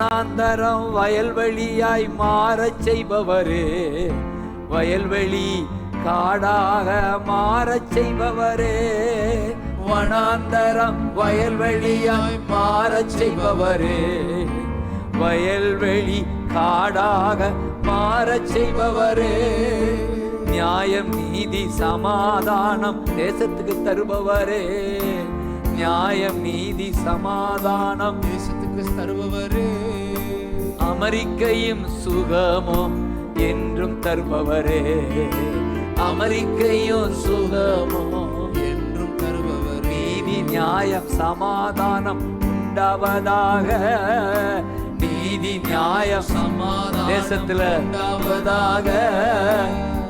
வனாந்தரம் வயல்வெளியாய் மாறச் செய்பவரே. வயல்வெளி காடாக மாறச் செய்பவரே. வனாந்தரம் வயல்வெளியாய் மாறச் செய்பவரே. வயல்வெளி காடாக மாறச் செய்பவரே. நியாயம் நீதி சமாதானம் தேசத்துக்கு தருபவரே. நியாயம் நீதி சமாதானம். தேசத்துக்கு தருபவரே. அமெரிக்கையும் சுகமும் என்றும் தருபவரே. அமெரிக்கையும் சுகமும் என்றும் தருபவரே. நீதி நியாயம் சமாதானம் உண்டாவதாக. நீதி நியாயம் சமாதானம் தேசத்துல உண்டாவதாக.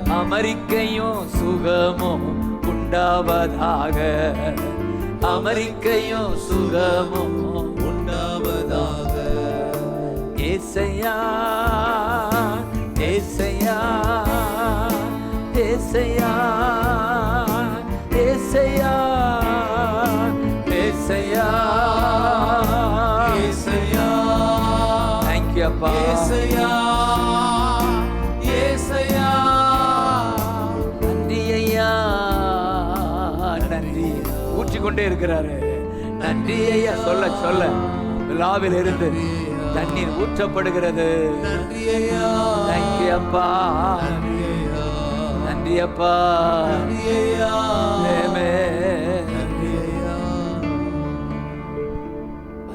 அமெரிக்கையும் சுகமும் உண்டாவதாக. அமெரிக்கையும் சுகமும் உண்டாவதாக. ஏசையா ஏசையா ஏசையா ஏசையா ஏசையா ஏசையா. தேங்க்யூ அப்பா. ஏசையா. நன்றி ஊற்றிக்கொண்டே இருக்கிறாரு. நன்றி ஐயா சொல்ல சொல்ல. விழாவில் இருந்து தண்ணீர் ஊற்றப்படுகிறது. நன்றி அப்பா. நன்றி அப்பா.